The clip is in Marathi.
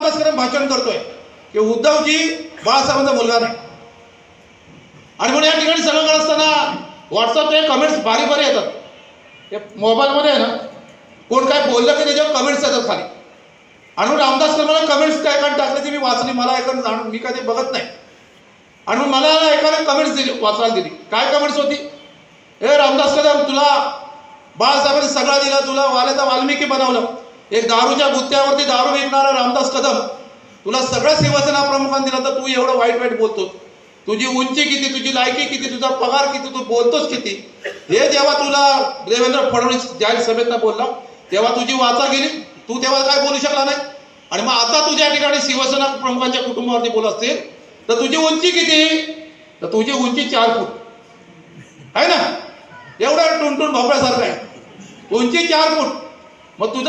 रामदास भाषण करतोय. की उद्धवजी बाळासाहेबांचा मुलगा नाही. आणि म्हणून या ठिकाणी सगळं करत असताना व्हॉट्सअपचे कमेंट्स भारी भारी येतात. ते मोबाईलमध्ये आहे ना कोण काय बोललं की त्याच्यावर कमेंट्स येतात खाली. आणि म्हणून रामदास कदमाला कमेंट्स काय काय टाकले ती मी वाचली मला एखादं जाणून मी कधी बघत नाही. आणि मला एकाने कमेंट्स दिली वाचायला दिली. काय कमेंट्स होती? ए रामदास कदम तुला बाळासाहेबांनी सगळा दिला तुला वाल्याचा वाल्मिकी बनवलं. एक दारूच्या गुत्त्यावरती दारू विकणारा रामदास कदम. तुला सगळ्या सेवासेना प्रमुखांनी दिलं तर तू एवढं वाईट वाईट बोलतो तुझी उंची किती तुझी लायकी किती तुझा पगार किती तू बोलतोस किती? हे जेव्हा तुला देवेंद्र फडणवीस ज्या सभेत बोलला तेव्हा तुझी वाचा गेली. तू तेव्हा काय बोलू शकला नाही. आणि मग आता तुझ्या ठिकाणी शिवसेना प्रमुखांच्या कुटुंबावरती बोलत असतील तर तुझी उंची किती? तर तुझी उंची चार फूट. आहे ना? एवढा टुनटुन भोपळ्यासारखा आहे. उंची चार फूट. मग तुझं